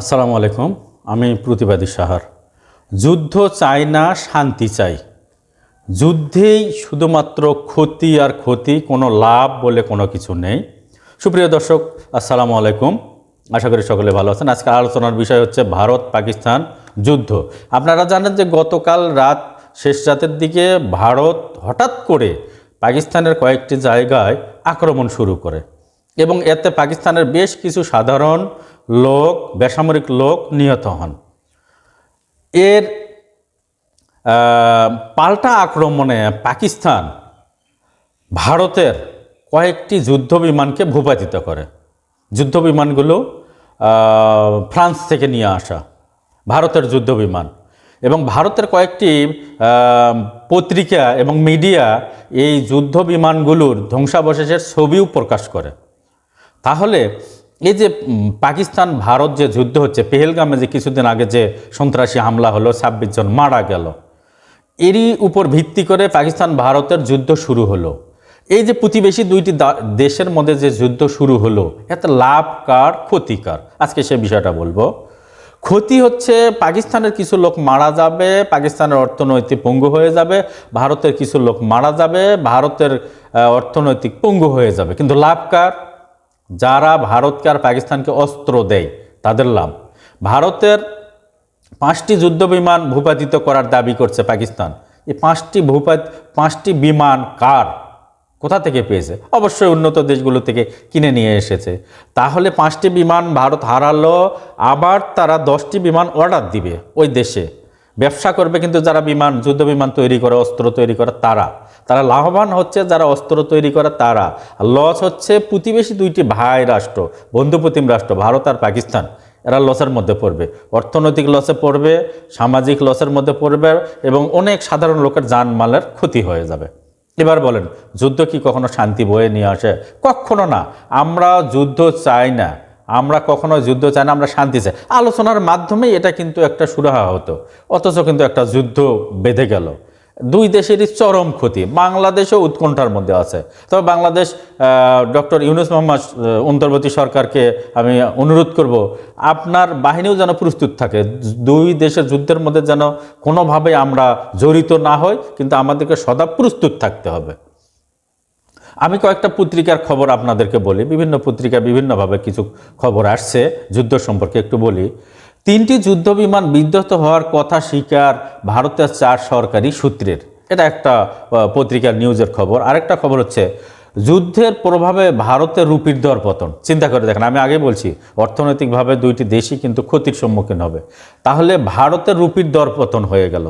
আসসালামু আলাইকুম, আমি প্রতিবাদী সাহার। যুদ্ধ চাই না, শান্তি চাই। যুদ্ধেই শুধুমাত্র ক্ষতি আর ক্ষতি, কোনো লাভ বলে কোনো কিছু নেই। সুপ্রিয় দর্শক, আসসালামু আলাইকুম। আশা করি সকলে ভালো আছেন। আজকে আলোচনার বিষয় হচ্ছে ভারত পাকিস্তান যুদ্ধ। আপনারা জানেন যে গতকাল রাত শেষ রাতের দিকে ভারত হঠাৎ করে পাকিস্তানের কয়েকটি জায়গায় আক্রমণ শুরু করে। এবং এতে পাকিস্তানের বেশ কিছু সাধারণ লোক, বেসামরিক লোক নিহত হন। এর পাল্টা আক্রমণে পাকিস্তান ভারতের কয়েকটি যুদ্ধ বিমানকে ভূপাতিত করে। যুদ্ধ বিমানগুলো ফ্রান্স থেকে নিয়ে আসা, ভারতের যুদ্ধ বিমান। এবং ভারতের কয়েকটি পত্রিকা এবং মিডিয়া এই যুদ্ধ বিমানগুলোর ধ্বংসাবশেষের ছবিও প্রকাশ করে। তাহলে এই যে পাকিস্তান, ভারত যে যুদ্ধ হচ্ছে, পেহেলগামে যে কিছুদিন আগে যে সন্ত্রাসী হামলা হলো, ছাব্বিশ জন মারা গেল, এরই উপর ভিত্তি করে পাকিস্তান, ভারতের যুদ্ধ শুরু হলো। এই যে প্রতিবেশী দুইটি দেশের মধ্যে যে যুদ্ধ শুরু হলো, এতে লাভ কার ক্ষতিকার আজকে সে বিষয়টা বলব। ক্ষতি হচ্ছে, পাকিস্তানের কিছু লোক মারা যাবে, পাকিস্তানের অর্থনৈতিক পঙ্গু হয়ে যাবে, ভারতের কিছু লোক মারা যাবে, ভারতের অর্থনৈতিক পঙ্গু হয়ে যাবে। কিন্তু লাভ কার? যারা ভারতকে আর পাকিস্তানকে অস্ত্র দেয়, তাদের লাভ। ভারতের পাঁচটি যুদ্ধ বিমান ভূপাতিত করার দাবি করছে পাকিস্তান। এই পাঁচটি ভূপাত, পাঁচটি বিমান কার? কোথা থেকে পেয়েছে? অবশ্যই উন্নত দেশগুলো থেকে কিনে নিয়ে এসেছে। তাহলে পাঁচটি বিমান ভারত হারালো, আবার তারা দশটি বিমান অর্ডার দিবে ওই দেশে। ব্যবসা করবে কিন্তু যারা বিমান, যুদ্ধ বিমান তৈরি করে, অস্ত্র তৈরি করে, তারা। তারা লাভবান হচ্ছে, যারা অস্ত্র তৈরি করে, তারা। লস হচ্ছে প্রতিবেশী দুইটি ভাই রাষ্ট্র বন্ধুপ্রতিম রাষ্ট্র, ভারত আর পাকিস্তান। এরা লসের মধ্যে পড়বে। অর্থনৈতিক লসে পড়বে, সামাজিক লসের মধ্যে পড়বে এবং অনেক সাধারণ লোকের যানমালের ক্ষতি হয়ে যাবে। এবার বলেন, যুদ্ধ কি কখনো শান্তি বয়ে নিয়ে আসে? কখনো না। আমরা যুদ্ধ চাই না। আমরা কখনো যুদ্ধ চাই না, আমরা শান্তি চাই। আলোচনার মাধ্যমেই এটা কিন্তু একটা সুরাহা হতো। অথচ কিন্তু একটা যুদ্ধ বেঁধে গেল। দুই দেশেরই চরম ক্ষতি। বাংলাদেশও উৎকণ্ঠার মধ্যে আছে। তবে বাংলাদেশ ডক্টর ইউনুস মোহাম্মদ অন্তর্বর্তী সরকারকে আমি অনুরোধ করব, আপনার বাহিনীও যেন প্রস্তুত থাকে। দুই দেশের যুদ্ধের মধ্যে যেন কোনোভাবে আমরা জড়িত না হই, কিন্তু আমাদেরকে সদা প্রস্তুত থাকতে হবে। আমি কয়েকটা পত্রিকার খবর আপনাদেরকে বলি। বিভিন্ন পত্রিকা বিভিন্নভাবে কিছু খবর আসছে, যুদ্ধ সম্পর্কে একটু বলি। তিনটি যুদ্ধ বিমান বিধ্বস্ত হওয়ার কথা স্বীকার ভারতের চার সরকারি সূত্রের। এটা একটা পত্রিকার নিউজের খবর। আরেকটা খবর হচ্ছে, যুদ্ধের প্রভাবে ভারতের রুপির দর পতন। চিন্তা করে দেখেন, আমি আগে বলছি, অর্থনৈতিকভাবে দুইটি দেশই কিন্তু ক্ষতির সম্মুখীন হবে। তাহলে ভারতের রুপির দর পতন হয়ে গেল।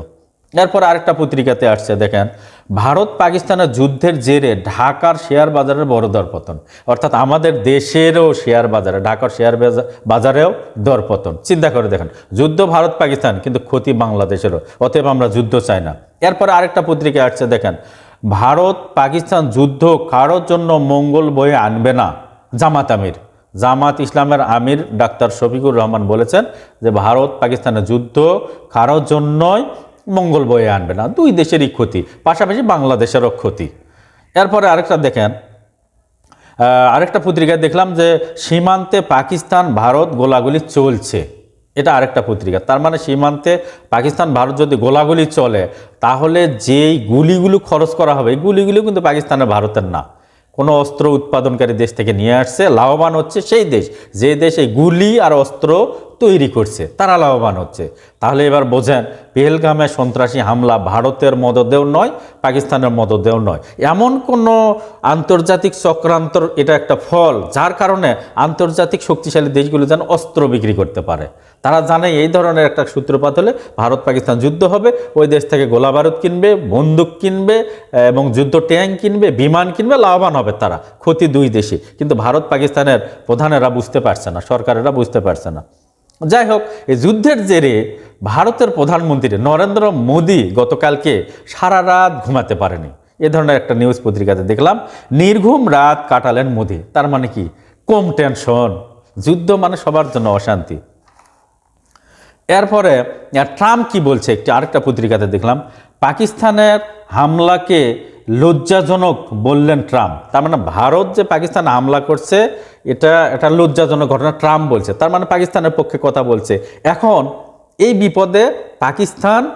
এরপর আরেকটা পত্রিকাতে আসছে, দেখেন। ভারত পাকিস্তানের যুদ্ধের জেরে ঢাকার শেয়ার বাজারের বড় দরপতন। অর্থাৎ আমাদের দেশেরও শেয়ার বাজারে, ঢাকার শেয়ার বাজা- বাজারেও দরপতন। চিন্তা করে দেখেন, যুদ্ধ ভারত পাকিস্তান, কিন্তু ক্ষতি বাংলাদেশেরও, অতএব আমরা যুদ্ধ চাই না। এরপর আরেকটা পত্রিকা আসছে, দেখেন, ভারত পাকিস্তান যুদ্ধ কারোর জন্য মঙ্গল বয়ে আনবে না। জামাত আমির। জামাত ইসলামের আমির ডাক্তার শফিকুর রহমান বলেছেন যে, ভারত পাকিস্তানের যুদ্ধ কারোর জন্যই মঙ্গল বয়ে আনবে না, দুই দেশেরই ক্ষতি, পাশাপাশি বাংলাদেশেরও ক্ষতি। এরপরে আরেকটা দেখেন আরেকটা পত্রিকায় দেখলাম যে সীমান্তে পাকিস্তান, ভারত গোলাগুলি চলছে। এটা আরেকটা পত্রিকা, তার মানে সীমান্তে পাকিস্তান, ভারত যদি গোলাগুলি চলে, তাহলে যেই গুলিগুলো খরচ করা হবে, এই গুলিগুলো কিন্তু পাকিস্তানের ভারতের না। কোনো অস্ত্র উৎপাদনকারী দেশ থেকে নিয়ে আসছে, লাভবান হচ্ছে সেই দেশ, যে দেশ এই গুলি আর অস্ত্র তৈরি করছে, তারা লাভবান হচ্ছে। তাহলে এবার বোঝেন, পেহেলগামে সন্ত্রাসী হামলা ভারতের মদদেও নয়, পাকিস্তানের মদদেও নয়। এমন কোনো আন্তর্জাতিক চক্রান্তর এটা একটা ফল, যার কারণে আন্তর্জাতিক শক্তিশালী দেশগুলো যেন অস্ত্র বিক্রি করতে পারে। তারা জানে এই ধরনের একটা সূত্রপাত হলে ভারত পাকিস্তান যুদ্ধ হবে, ওই দেশ থেকে গোলা বারুদ কিনবে, বন্দুক কিনবে, এবং যুদ্ধ ট্যাঙ্ক কিনবে, বিমান কিনবে, লাভবান হবে তারা। ক্ষতি দুই দেশে। কিন্তু ভারত পাকিস্তানের প্রধানেরা বুঝতে পারছে না, সরকারেরা বুঝতে পারছে না। যাই হোক এই যুদ্ধের জেরে ভারতের প্রধানমন্ত্রী নরেন্দ্র মোদী গতকালকে সারা রাত ঘুমাতে পারেনি। এ ধরনের একটা নিউজ পত্রিকাতে দেখলাম, নির্ঘুম রাত কাটালেন মোদী। তার মানে কি? কম টেনশন যুদ্ধ মানে সবার জন্য অশান্তি। এরপরে ট্রাম্প কি বলছে? একটি আরেকটা পত্রিকাতে দেখলাম, পাকিস্তানের হামলাকে লজ্জাজনক বললেন ট্রাম্প। তার মানে ভারত যে পাকিস্তান হামলা করছে, এটা একটা লজ্জাজনক ঘটনা ট্রাম্প বলছে। তার মানে পাকিস্তানের পক্ষে কথা বলছে। এখন এই বিপদে পাকিস্তান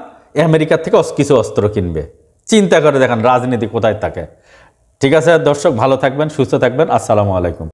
আমেরিকা থেকে কিছু অস্ত্র কিনবে। চিন্তা করে দেখেন রাজনীতি কোথায় থাকে। ঠিক আছে, দর্শক, ভালো থাকবেন, সুস্থ থাকবেন। আসসালামু আলাইকুম।